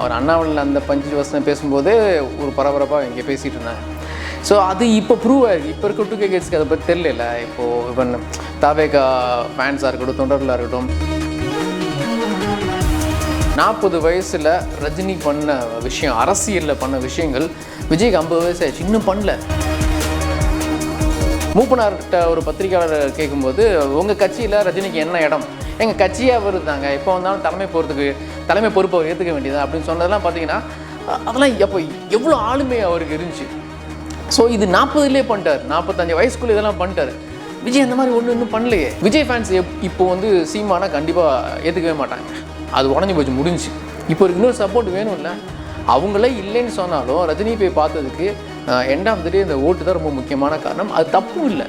அவர் அண்ணாமலையில் அந்த பஞ்சு வசனம் பேசும்போதே ஒரு பரபரப்பாக இங்கே பேசிகிட்டு இருந்தாங்க. ஸோ அது இப்போ ப்ரூவ் ஆயிருக்கு. இப்போ இருக்க டூ கே கேட்ஸ்க்கு அதை பற்றி தெரியல இப்போது இவன் தாவேகா ஃபேன்ஸாக இருக்கட்டும் தொண்டர்களாக இருக்கட்டும். நாற்பது வயசில் ரஜினி பண்ண விஷயம் அரசியலில் பண்ண விஷயங்கள் விஜய்க்கு ஐம்பது வயசு ஆயிடுச்சு. இன்னும் பண்ணல. மூப்பனார்கிட்ட ஒரு பத்திரிக்கையாளர் கேட்கும்போது உங்கள் கட்சியில் ரஜினிக்கு என்ன இடம்? எங்கள் கட்சியே அவர் தாங்க எப்போ வந்தாலும் தலைமை போகிறதுக்கு தலைமை பொறுப்பை அவர் ஏற்றுக்க வேண்டியது அப்படின்னு சொன்னதெல்லாம் பார்த்தீங்கன்னா அதெல்லாம் அப்போ எவ்வளோ ஆளுமை அவருக்கு இருந்துச்சு. ஸோ இது நாற்பதுலேயே பண்ணிட்டார். நாற்பத்தஞ்சு வயசுக்குள்ளே இதெல்லாம் பண்ணிட்டார். விஜய் அந்த மாதிரி ஒன்று இன்னும் பண்ணலையே. விஜய் ஃபேன்ஸ் எப் இப்போ வந்து சீமானா கண்டிப்பாக ஏற்றுக்கவே மாட்டாங்க. அது உடஞ்சி போச்சு முடிஞ்சு இப்போ ஒரு இன்னொரு சப்போர்ட் வேணும்ல. அவங்களே இல்லைன்னு சொன்னாலும் ரஜினி போய் பார்த்ததுக்கு எண்ட் ஆஃப் த டே இந்த ஓட்டு தான் ரொம்ப முக்கியமான காரணம். அது தப்பும் இல்லை.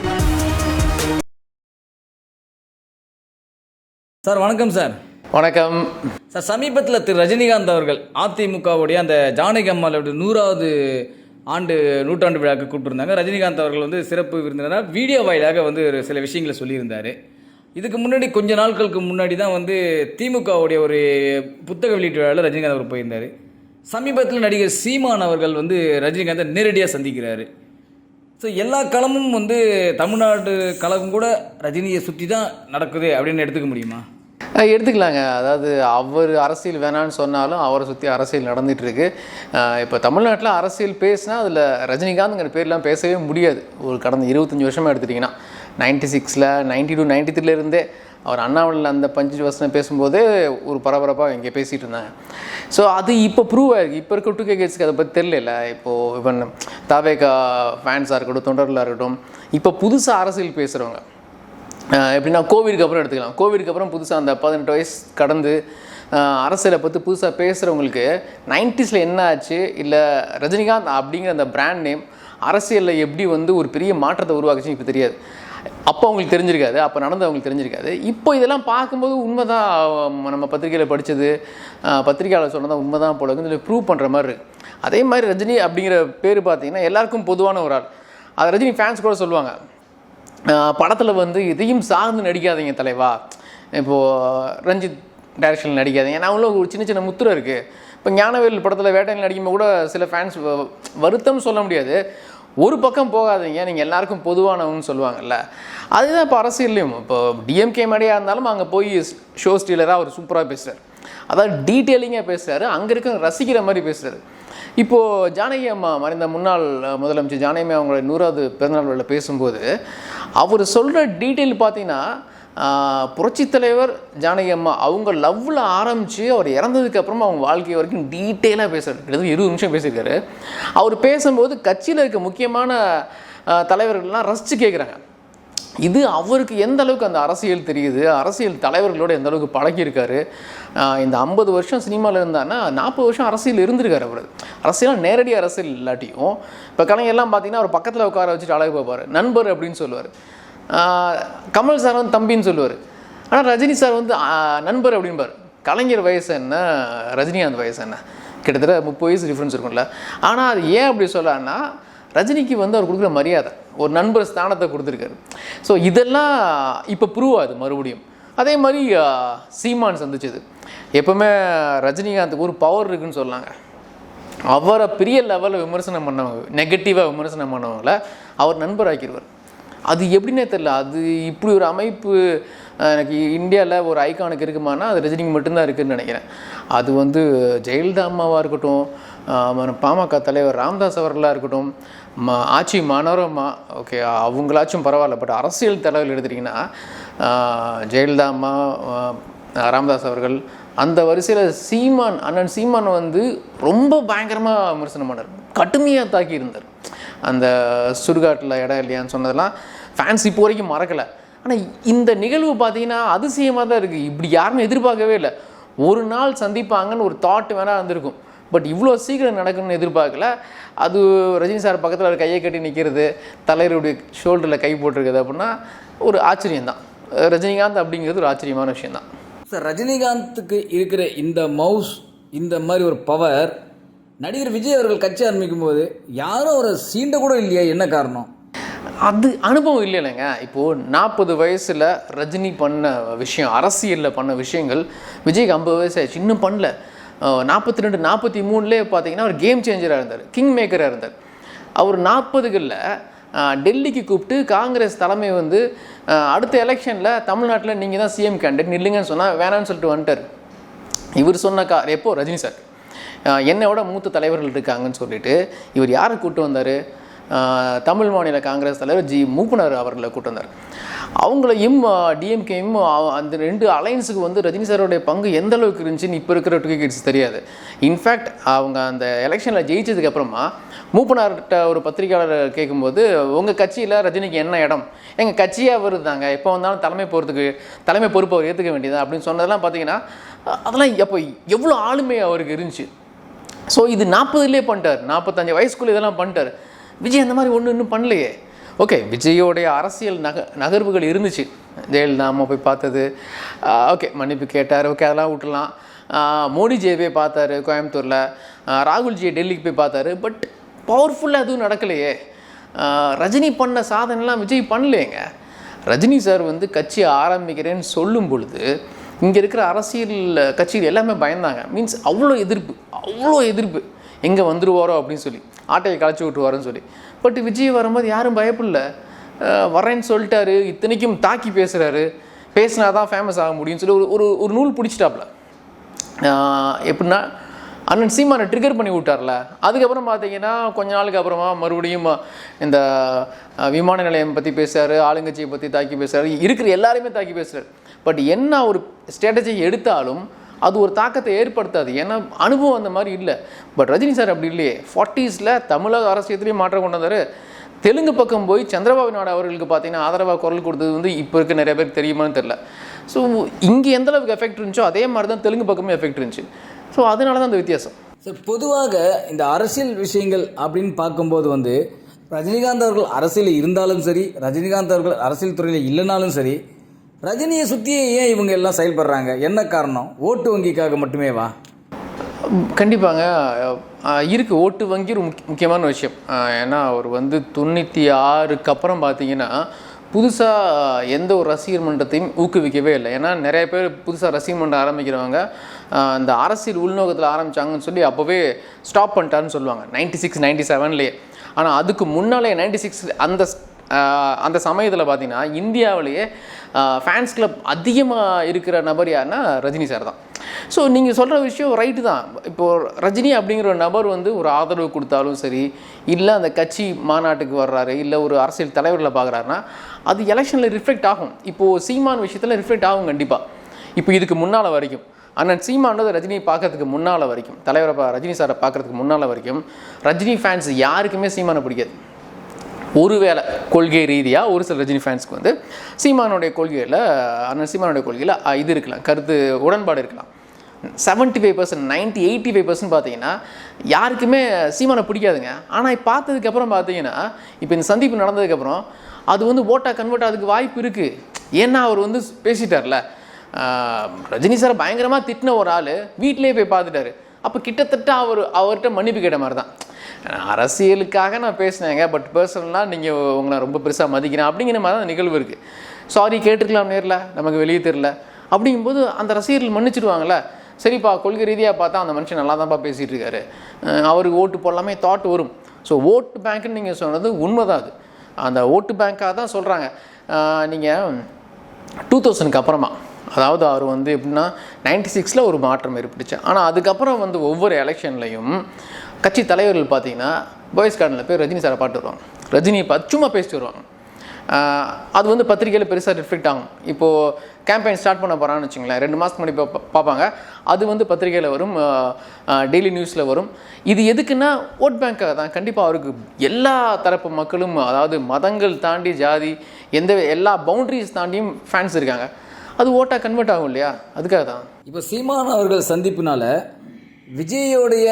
சார் வணக்கம் சார். வணக்கம். சார் சமீபத்தில் திரு ரஜினிகாந்த் அவர்கள் அதிமுகவுடைய அந்த ஜானகி அம்மாளுடைய நூறாவது ஆண்டு நூற்றாண்டு விழாக்கு கூப்பிட்டுருந்தாங்க. ரஜினிகாந்த் அவர்கள் வந்து சிறப்பு விருந்தினராக வீடியோ வாயிலாக வந்து ஒரு சில விஷயங்களை சொல்லியிருந்தார். இதுக்கு முன்னாடி கொஞ்ச நாட்களுக்கு முன்னாடி தான் வந்து திமுகவுடைய ஒரு புத்தக வெளியீட்டு விழாவில் ரஜினிகாந்த் அவர் போயிருந்தார். சமீபத்தில் நடிகர் சீமான் அவர்கள் வந்து ரஜினிகாந்தை நேரடியாக சந்திக்கிறாரு. ஸோ எல்லா களமும் வந்து தமிழ்நாடு களம் கூட ரஜினியை சுற்றி தான் நடக்குது அப்படின்னு எடுத்துக்க முடியுமா? எடுத்துக்கலாங்க. அதாவது அவர் அரசியல் வேணான்னு சொன்னாலும் அவரை சுற்றி அரசியல் நடந்துகிட்ருக்கு இப்போ தமிழ்நாட்டில் அரசியல் பேசினா அதில் ரஜினிகாந்த்ங்கிற பேர்லாம் பேசவே முடியாது. ஒரு கடந்த இருபத்தஞ்சி வருஷமாக எடுத்துட்டிங்கன்னா. நைன்டி சிக்ஸில் நைன்டி டூ நைன்டி த்ரீலேருந்தே அவர் அண்ணாமலையில் அந்த பஞ்சு வசனம் பேசும்போதே ஒரு பரபரப்பாக இங்கே பேசிகிட்டு இருந்தாங்க. ஸோ அது இப்போ ப்ரூவ் ஆகிருக்கு இப்போ இருக்க டூ கே கேட்ஸ்க்கு அதை பற்றி தெரியல இப்போது இவன் தாவேகா ஃபேன்ஸாக இருக்கட்டும் தொண்டர்களாக இருக்கட்டும் இப்போ புதுசாக அரசியல் பேசுகிறவங்க எப்படின்னா கோவிடுக்கு அப்புறம் எடுத்துக்கலாம். கோவிடுக்கு அப்புறம் புதுசாக அந்த பதினெட்டு வயசு கடந்து அரசியலை பற்றி புதுசாக பேசுகிறவங்களுக்கு நைன்டிஸில் என்ன ஆச்சு? இல்லை ரஜினிகாந்த் அப்படிங்கிற அந்த பிராண்ட் நேம் அரசியலில் எப்படி வந்து ஒரு பெரிய மாற்றத்தை உருவாக்குச்சுன்னு இப்போ தெரியாது. அப்போ அவங்களுக்கு தெரிஞ்சிருக்காது அப்போ நடந்தது அவங்களுக்கு தெரிஞ்சிருக்காது. இப்போ இதெல்லாம் பார்க்கும்போது உண்மைதான் தான் நம்ம பத்திரிக்கையில் படித்தது பத்திரிகையாளர் சொன்னதான் உண்மைதான் போல இதில் ப்ரூவ் பண்ணுற மாதிரி இருக்குது அதே மாதிரி ரஜினி அப்படிங்கிற பேர் பார்த்தீங்கன்னா எல்லாருக்கும் பொதுவான ஒரு ஆள். அது ரஜினி ஃபேன்ஸ் கூட சொல்லுவாங்க. படத்தில் வந்து இதையும் சார்ந்து நடிக்காதீங்க தலைவா. இப்போது ரஞ்சித் டைரக்ஷனில் நடிக்காதீங்க. நான் உள்ள ஒரு சின்ன சின்ன முத்திரை இருக்குது இப்போ ஞானவேல் படத்தில் வேட்டையில் நடிக்கும்போது கூட சில ஃபேன்ஸ் வருத்தம் சொல்ல முடியாது. ஒரு பக்கம் போகாதீங்க நீங்கள் எல்லாருக்கும் பொதுவானவங்கன்னு சொல்லுவாங்கல்ல. அதுதான் இப்போ அரசியல்லையும். இப்போ டிஎம்கே மேடையாக இருந்தாலும் அங்கே போய் ஷோ ஸ்டீலராக அவர் சூப்பராக பேசுகிறார் அதாவது டீட்டெயிலிங்காக பேசுகிறாரு அங்கே இருக்க ரசிக்கிற மாதிரி பேசுகிறாரு இப்போது ஜானகி அம்மா மறைந்த முன்னாள் முதலமைச்சர் ஜானகி அம்மா நூறாவது பிறந்தநாள் பேசும்போது அவர் சொல்கிற டீட்டெயில் பார்த்தீங்கன்னா ஆஹ், புரட்சித் தலைவர் ஜானகி அம்மா அவங்க லவ்வில் ஆரம்பித்து அவர் இறந்ததுக்கு அப்புறமா அவங்க வாழ்க்கை வரைக்கும் டீட்டெயிலாக பேசுகிறார் கிட்டத்தட்ட இருபது நிமிஷம் பேசியிருக்காரு. அவர் பேசும்போது கட்சியில் இருக்க முக்கியமான தலைவர்கள்லாம் ரசித்து கேட்குறாங்க இது அவருக்கு எந்த அளவுக்கு அந்த அரசியல் தெரியுது? அரசியல் தலைவர்களோட எந்த அளவுக்கு பழகியிருக்காரு? இந்த ஐம்பது வருஷம் சினிமாவில் இருந்தான்னா நாற்பது வருஷம் அரசியல் இருந்திருக்காரு அவர். அரசியலாக நேரடி அரசியல் இல்லாட்டியும் இப்போ கலைஞர்லாம் பார்த்தீங்கன்னா அவர் பக்கத்தில் உட்கார வச்சுட்டு அழகு பார்ப்பார். நண்பர் அப்படின்னு சொல்லுவார். கமல் சார் வந்து தம்பின்னு சொல்லுவார். ஆனால் ரஜினி சார் வந்து நண்பர் அப்படின்பார் கலைஞர் வயசு என்ன ரஜினிகாந்த் வயசு என்ன? கிட்டத்தட்ட முப்பது வயசு டிஃப்ரென்ஸ் இருக்கும்ல. ஆனால் அது ஏன் அப்படி சொல்லான்னா ரஜினிக்கு வந்து அவர் கொடுக்குற மரியாதை ஒரு நண்பர் ஸ்தானத்தை கொடுத்துருக்காரு. ஸோ இதெல்லாம் இப்போ ப்ரூவ் ஆகுது மறுபடியும். அதே மாதிரி சீமான் சந்திச்சது. எப்போவுமே ரஜினிகாந்துக்கு ஒரு பவர் இருக்குன்னு சொல்லாங்க. அவரை பெரிய லெவலில் விமர்சனம் பண்ணவங்க நெகட்டிவாக விமர்சனம் பண்ணவங்கள அவர் நண்பர் ஆக்கிடுவார் அது எப்படின்னே தெரில அது இப்படி ஒரு அமைப்பு எனக்கு இந்தியாவில் ஒரு ஐக்கானுக்கு இருக்குமானா அது ரஜினிக்கு மட்டும்தான் இருக்குதுன்னு நினைக்கிறேன். அது வந்து ஜெயலலிதா அம்மாவாக இருக்கட்டும் பாமக தலைவர் ராம்தாஸ் அவர்களாக இருக்கட்டும் ம ஆட்சி மனோரமா ஓகே அவங்களாச்சும் பரவாயில்ல. பட் அரசியல் தலைவர் எடுத்துட்டிங்கன்னா ஜெயலலிதா அம்மா ராம்தாஸ் ராமதாஸ் அவர்கள் அந்த வரிசையில் சீமான் அண்ணன் சீமான் வந்து ரொம்ப பயங்கரமாக விமர்சனம் பண்ணார். கடுமையாக தாக்கி இருந்தார் அந்த சுடுகாட்டில் இடம் இல்லையான்னு சொன்னதெல்லாம் ஃபேன்ஸ் இப்போ வரைக்கும் மறக்கலை. ஆனால் இந்த நிகழ்வு பார்த்தீங்கன்னா அதிசயமாக தான் இருக்குது இப்படி யாருமே எதிர்பார்க்கவே இல்லை. ஒரு நாள் சந்திப்பாங்கன்னு ஒரு தாட் வேணால் இருந்திருக்கும். பட் இவ்வளோ சீக்கிரம் நடக்கணும்னு எதிர்பார்க்கல. அது ரஜினி சார் பக்கத்தில் ஒரு கையை கட்டி நிற்கிறது தலைவருடைய ஷோல்டரில் கை போட்டிருக்குது அப்படின்னா ஒரு ஆச்சரியம்தான் ரஜினிகாந்த் அப்படிங்கிறது ஒரு ஆச்சரியமான விஷயம்தான். சார் ரஜினிகாந்துக்கு இருக்கிற இந்த மவுஸ் இந்த மாதிரி ஒரு பவர் நடிகர் விஜய் அவர்கள் கட்சி ஆரம்பிக்கும் போது யாரும் அவரை சீண்ட கூட இல்லையா என்ன காரணம்? அது அனுபவம் இல்லை இல்லைங்க இப்போது நாற்பது வயசில் ரஜினி பண்ண விஷயம் அரசியலில் பண்ண விஷயங்கள் விஜய்க்கு ஐம்பது வயசு ஆயிடுச்சு இன்னும் பண்ணல. நாற்பத்தி ரெண்டு நாற்பத்தி மூணுலேயே பார்த்தீங்கன்னா ஒரு கேம் சேஞ்சராக இருந்தார் கிங் மேக்கராக இருந்தார். அவர் நாற்பதுகளில் டெல்லிக்கு கூப்பிட்டு காங்கிரஸ் தலைமை வந்து அடுத்த எலெக்ஷனில் தமிழ்நாட்டில் நீங்கள் தான் சிஎம் கேண்டிடேட் நில்லுங்கன்னு சொன்னால் வேணான்னு சொல்லிட்டு வந்துட்டார். இவர் சொன்ன கா எப்போ? ரஜினி சார் என்னையோட மூத்த தலைவர்கள் இருக்காங்கன்னு சொல்லிட்டு இவர் யாரை கூப்பிட்டு வந்தார்? தமிழ் மாநில காங்கிரஸ் தலைவர் ஜி மூப்பனர் அவர்களை கூட்டு வந்தார். அவங்களையும் டிஎம்கேயும் அந்த ரெண்டு அலைன்ஸுக்கு வந்து ரஜினி சாரோடைய பங்கு எந்த அளவுக்கு இருந்துச்சுன்னு இப்போ இருக்கிற டூ கிட்ஸ் தெரியாது. இன்ஃபேக்ட் அவங்க அந்த எலெக்ஷனில் ஜெயிச்சதுக்கப்புறமா மூப்பனார்கிட்ட ஒரு பத்திரிக்கையாளர் கேட்கும்போது உங்கள் கட்சியில் ரஜினிக்கு என்ன இடம்? எங்கள் கட்சியே அவர் தாங்க எப்போ வந்தாலும் தலைமை போகிறதுக்கு தலைமை பொறுப்பை அவர் ஏற்றுக்க வேண்டியது அப்படின்னு சொன்னதெல்லாம் பார்த்தீங்கன்னா அதெல்லாம் அப்போ எவ்வளோ ஆளுமை அவருக்கு இருந்துச்சு. ஸோ இது நாற்பதுலேயே பண்ணிட்டார். நாற்பத்தஞ்சு வயசுக்குள்ளே இதெல்லாம் பண்ணிட்டார். விஜய் அந்த மாதிரி ஒன்று இன்னும் பண்ணலையே. ஓகே விஜயோடைய அரசியல் நக நகர்வுகள் இருந்துச்சு. ஜெயலலிதா அம்மா போய் பார்த்தது. ஓகே மன்னிப்பு கேட்டார். ஓகே அதெல்லாம் விட்டுலாம் மோடிஜியை போய் பார்த்தாரு கோயம்புத்தூரில். ராகுல்ஜியை டெல்லிக்கு போய் பார்த்தாரு. பட் பவர்ஃபுல்லாக எதுவும் நடக்கலையே. ரஜினி பண்ண சாதனைலாம் விஜய் பண்ணலையேங்க. ரஜினி சார் வந்து கட்சி ஆரம்பிக்கிறேன்னு சொல்லும் பொழுது இங்கே இருக்கிற அரசியல் கட்சிகள் எல்லாமே பயந்தாங்க. மீன்ஸ் அவ்வளோ எதிர்ப்பு அவ்வளோ எதிர்ப்பு. எங்கே வந்துடுவாரோ அப்படின்னு சொல்லி ஆட்டையை களைச்சி விட்டுருவாருன்னு சொல்லி. பட் விஜய் வரும்போது யாரும் பயப்படல வரேன்னு சொல்லிட்டாரு இத்தனைக்கும் தாக்கி பேசுகிறாரு பேசினா தான் ஃபேமஸ் ஆக முடியும்னு சொல்லி ஒரு ஒரு ஒரு நூல் பிடிச்சிட்டாப்ல எப்படின்னா அண்ணன் சீமானை ட்ரிகர் பண்ணி விட்டார்ல. அதுக்கப்புறம் பார்த்தீங்கன்னா கொஞ்ச நாளுக்கு அப்புறமா மறுபடியும் இந்த விமான நிலையம் பற்றி பேசுகிறார் ஆளுங்கட்சியை பற்றி தாக்கி பேசுறாரு இருக்கிற எல்லாரையுமே தாக்கி பேசுகிறார் பட் என்ன ஒரு ஸ்ட்ராட்டஜி எடுத்தாலும் அது ஒரு தாக்கத்தை ஏற்படுத்தாது. ஏன்னா அனுபவம் அந்த மாதிரி இல்லை. பட் ரஜினி சார் அப்படி இல்லையே. ஃபார்ட்டிஸில் தமிழக அரசியத்துலேயும் மாற்றம் கொண்டு வந்தார். தெலுங்கு பக்கம் போய் சந்திரபாபு நாடு அவர்களுக்கு பார்த்தீங்கன்னா ஆதரவாக குரல் கொடுத்தது வந்து இப்போ இருக்க நிறைய பேருக்கு தெரியுமான்னு தெரில ஸோ இங்கே எந்தளவுக்கு எஃபெக்ட் இருந்துச்சோ அதே மாதிரி தான் தெலுங்கு பக்கமும் எஃபெக்ட் இருந்துச்சு. ஸோ அதனால தான் அந்த வித்தியாசம். சார் பொதுவாக இந்த அரசியல் விஷயங்கள் அப்படின்னு பார்க்கும்போது வந்து ரஜினிகாந்த் அவர்கள் அரசியலில் இருந்தாலும் சரி ரஜினிகாந்த் அவர்கள் அரசியல் துறையில் இல்லைனாலும் சரி ரஜினியை சுற்றியே ஏன் இவங்க எல்லாம் செயல்படுறாங்க? என்ன காரணம்? ஓட்டு வங்கிக்காக மட்டுமே வா. கண்டிப்பாங்க. அஹ் இருக்கு. ஓட்டு வங்கி ஒரு முக்கிய முக்கியமான விஷயம். ஏன்னா அவர் வந்து தொண்ணூற்றி ஆறுக்கு அப்புறம் பார்த்தீங்கன்னா புதுசாக எந்த ஒரு ரசிகர் மன்றத்தையும் ஊக்குவிக்கவே இல்லை. ஏன்னா நிறைய பேர் புதுசாக ரசிகர் மன்றம் ஆரம்பிக்கிறவங்க இந்த அரசியல் உள்நோக்கத்தில் ஆரம்பித்தாங்கன்னு சொல்லி அப்போவே ஸ்டாப் பண்ணிட்டாருன்னு சொல்லுவாங்க. நைன்டி சிக்ஸ் நைன்டி செவன்லேயே ஆனால் அதுக்கு முன்னாலே நைன்டி சிக்ஸ் அந்த அந்த சமயத்தில் பார்த்தீங்கன்னா இந்தியாவிலேயே ஃபேன்ஸ் கிளப் அதிகமாக இருக்கிற நபர் யாருன்னா ரஜினி சார் தான். ஸோ நீங்கள் சொல்கிற விஷயம் ரைட்டு தான். இப்போது ரஜினி அப்படிங்கிற ஒரு நபர் வந்து ஒரு ஆதரவு கொடுத்தாலும் சரி இல்லை அந்த கட்சி மாநாட்டுக்கு வர்றாரு இல்லை ஒரு அரசியல் தலைவர்களை பார்க்குறாருன்னா அது எலெக்ஷனில் ரிஃப்ளெக்ட் ஆகும். இப்போது சீமான் விஷயத்தில் ரிஃப்ளெக்ட் ஆகும் கண்டிப்பாக இப்போ இதுக்கு முன்னால் வரைக்கும். அண்ணன் சீமானது ரஜினியை பார்க்கறதுக்கு முன்னால் வரைக்கும். தலைவரை பா- ரஜினி சாரை பார்க்குறதுக்கு முன்னால் வரைக்கும் ரஜினி ஃபேன்ஸ் யாருக்குமே சீமானை பிடிக்காது. ஒருவேளை கொள்கை ரீதியாக ஒரு சில ரஜினி ஃபேன்ஸ்க்கு வந்து சீமானுடைய கொள்கையில் அண்ணன் சீமானுடைய கொள்கையில் இது இருக்கலாம் கருத்து உடன்பாடு இருக்கலாம். Seventy five percent ninety eighty five percent பார்த்தீங்கன்னா யாருக்குமே சீமானை பிடிக்காதுங்க. ஆனால் பார்த்ததுக்கப்புறம் பார்த்தீங்கன்னா இப்போ இந்த சந்திப்பு நடந்ததுக்கப்புறம் அது வந்து ஓட்டாக கன்வெர்ட் ஆகிறதுக்கு வாய்ப்பு இருக்குது ஏன்னா அவர் வந்து பேசிட்டார்ல. ரஜினி சார் பயங்கரமாக திட்டின ஒரு ஆள் வீட்டிலேயே போய் பார்த்துட்டாரு. அப்போ கிட்டத்தட்ட அவர் அவர்கிட்ட மன்னிப்பு கேட்ட மாதிரி தான் அரசியலுக்காக நான் பேசினேங்க பட் பர்சனலாக நீங்கள் உங்களை ரொம்ப பெருசாக மதிக்கிறேன் அப்படிங்கிற மாதிரி தான் நிகழ்வு இருக்குது சாரி கேட்டிருக்கலாம் நேரில் நமக்கு வெளியே தெரில அப்படிங்கும்போது அந்த ரசிகர்கள் மன்னிச்சிடுவாங்களே சரிப்பா கொள்கை ரீதியாக பார்த்தா அந்த மனுஷன் நல்லா தான்ப்பா பேசிகிட்டு இருக்காரு அவருக்கு ஓட்டு போடலாமே தாட் வரும். ஸோ ஓட்டு பேங்க்னு நீங்கள் சொன்னது உண்மைதான் அது. அந்த ஓட்டு பேங்க்காக தான் சொல்கிறாங்க நீங்கள் டூ தௌசண்ட்க்கு அப்புறமா அதாவது அவர் வந்து எப்படின்னா நைன்டி சிக்ஸில் ஒரு மாற்றம் ஏற்பட்டுச்சு. ஆனால் அதுக்கப்புறம் வந்து ஒவ்வொரு எலெக்ஷன்லையும் கட்சி தலைவர்கள் பார்த்தீங்கன்னா பாய்ஸ் கார்டனில் போய் ரஜினி சாரை பாட்டு வருவாங்க. ரஜினியை பார்த்து சும்மா பேசிட்டு வருவாங்க. அது வந்து பத்திரிகையில் பெருசாக ரிஃப்ளெக்ட் ஆகும். இப்போது கேம்பெயின் ஸ்டார்ட் பண்ண போகிறான்னு வச்சுங்களேன் ரெண்டு மாதத்துக்கு முன்னாடி பார்ப்பாங்க. அது வந்து பத்திரிகையில் வரும் டெய்லி நியூஸில் வரும். இது எதுக்குன்னா ஓட் பேங்க்காக தான். கண்டிப்பாக அவருக்கு எல்லா தரப்பு மக்களும் அதாவது மதங்கள் தாண்டி ஜாதி எந்த எல்லா பவுண்ட்ரிஸ் தாண்டியும் ஃபேன்ஸ் இருக்காங்க. அது ஓட்டாக கன்வெர்ட் ஆகும் இல்லையா? அதுக்காக தான். இப்போ சீமான் அவர்கள் சந்திப்பினால் விஜயோடைய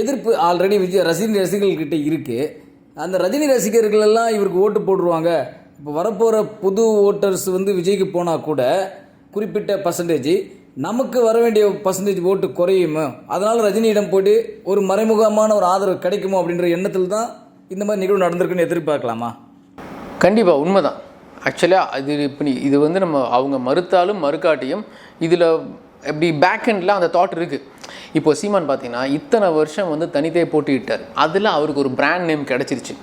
எதிர்ப்பு ஆல்ரெடி விஜய் ரஜினி ரசிகர்கள்கிட்ட இருக்கு. அந்த ரஜினி ரசிகர்கள் எல்லாம் இவருக்கு ஓட்டு போட்டுருவாங்க. இப்போ வரப்போகிற புது ஓட்டர்ஸ் வந்து விஜய்க்கு போனால் கூட குறிப்பிட்ட பர்சன்டேஜ் நமக்கு வர வேண்டிய பர்சன்டேஜ் ஓட்டு குறையுமோ. அதனால் ரஜினியிடம் போயிட்டு ஒரு மறைமுகமான ஒரு ஆதரவு கிடைக்குமோ அப்படின்ற எண்ணத்தில் தான் இந்த மாதிரி நிகழ்வு நடந்திருக்குன்னு எதிர்பார்க்கலாமா? கண்டிப்பாக உண்மைதான். ஆக்சுவலாக அது இப்போ நீ இது வந்து நம்ம அவங்க மறுத்தாலும் மறுக்காட்டியும் இதில் எப்படி பேக் ஹெண்டில் அந்த தாட் இருக்குது இப்போ சீமான் பார்த்தீங்கன்னா இத்தனை வருஷம் வந்து தனித்தே போட்டியிட்டார். அதில் அவருக்கு ஒரு பிராண்ட் நேம் கிடச்சிருச்சு.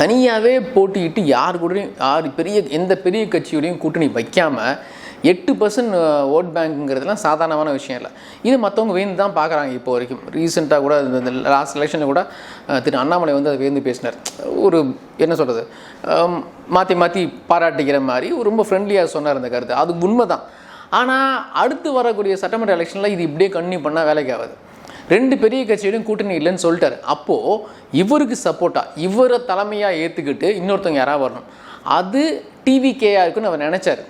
தனியாகவே போட்டியிட்டு யார் கூடயும் யார் பெரிய எந்த பெரிய கட்சியோடையும் கூட்டணி வைக்காமல் எட்டு பர்சன்ட் ஓட் பேங்க்குங்கிறதுலாம் சாதாரணமான விஷயம் இல்லை. இது மற்றவங்க வேந்து தான் பார்க்குறாங்க இப்போ வரைக்கும். ரீசெண்டாக கூட இந்த லாஸ்ட் எலெக்ஷனில் கூட திரு அண்ணாமலை வந்து அதை வேந்து பேசினார். ஒரு என்ன சொல்கிறது மாற்றி மாற்றி பாராட்டிக்கிற மாதிரி ரொம்ப ஃப்ரெண்ட்லியாக சொன்னார் அந்த கருத்து. அது உண்மை தான் ஆனால் அடுத்து வரக்கூடிய சட்டமன்ற எலெக்ஷனில் இது இப்படியே கன்னியூ பண்ணால் வேலைக்கு ஆகாது. ரெண்டு பெரிய கட்சியிடும் கூட்டணி இல்லைன்னு சொல்லிட்டாரு. அப்போது இவருக்கு சப்போர்ட்டாக இவரை தலைமையாக ஏற்றுக்கிட்டு இன்னொருத்தவங்க யாராவது வரணும்? அது டிவிகேயா இருக்குன்னு அவர் நினச்சார்.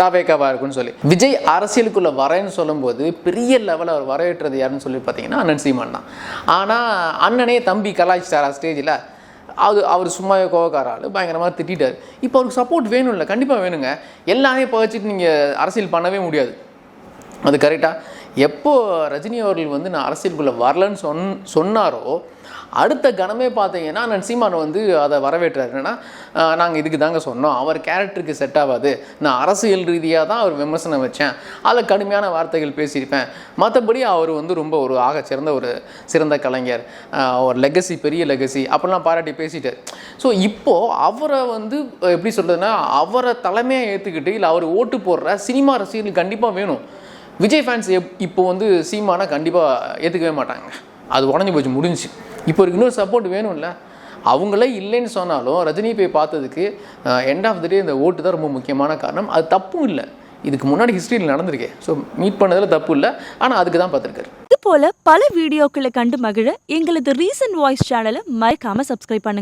தாவேக்காவாக இருக்குன்னு சொல்லி. விஜய் அரசியலுக்குள்ளே வரேன்னு சொல்லும்போது பெரிய லெவலில் அவர் வரவேற்றது யாருன்னு சொல்லி பார்த்தீங்கன்னா அண்ணன் சீமான் தான். ஆனால் அண்ணனே தம்பி கலாய்ச்சிட்டாரா ஸ்டேஜில் அது அவர் சும்மாவே கோவக்காராள் பயங்கரமாக திட்டார் இப்போ அவருக்கு சப்போர்ட் வேணும்ல கண்டிப்பாக வேணுங்க. எல்லாமே பகிச்சிட்டு நீங்கள் அரசியல் பண்ணவே முடியாது. அது கரெக்டாக எப்போ ரஜினி அவர்கள் வந்து நான் அரசியலுக்குள்ளே வரலன்னு சொன் சொன்னாரோ அடுத்த கணமே பார்த்தீங்கன்னா நான் சீமான் வந்து அதை வரவேற்றார். என்னன்னா நாங்கள் இதுக்கு தாங்க சொன்னோம். அவர் கேரக்டருக்கு செட் ஆகாது நான் அரசியல் ரீதியாக தான் அவர் விமர்சனம் வச்சேன். அதில் கடுமையான வார்த்தைகள் பேசியிருப்பேன். மற்றபடி அவர் வந்து ரொம்ப ஒரு ஆக சிறந்த ஒரு சிறந்த கலைஞர். ஒரு லெகசி பெரிய லெகசி அப்படிலாம் பாராட்டி பேசிட்டார். ஸோ இப்போது அவரை வந்து எப்படி சொல்கிறதுனா அவரை தலைமையாக ஏற்றுக்கிட்டு இல்லை அவர் ஓட்டு போடுற சினிமா ரசிகர்கள் கண்டிப்பாக வேணும். விஜய் ஃபேன்ஸ் எப் இப்போ வந்து சீமானா கண்டிப்பாக ஏற்றுக்கவே மாட்டாங்க. அது உடஞ்சி போச்சு முடிஞ்சுச்சு. இப்போ இன்னொரு சப்போர்ட் வேணும்ல. அவங்களே இல்லைன்னு சொன்னாலும் ரஜினி போய் பார்த்ததுக்கு எண்ட் ஆஃப் த டே இந்த ஓட்டு தான் ரொம்ப முக்கியமான காரணம். அது தப்பும் இல்லை. இதுக்கு முன்னாடி ஹிஸ்ட்ரியில் நடந்திருக்கே. ஸோ மீட் பண்ணதில் தப்பு இல்லை. ஆனால் அதுக்கு தான் பார்த்துருக்காரு. இது போல பல வீடியோக்களை கண்டு மகிழ எங்களது ரீசன்ட் வாய்ஸ் சேனலை மறக்காம சப்ஸ்கிரைப் பண்ணுங்க.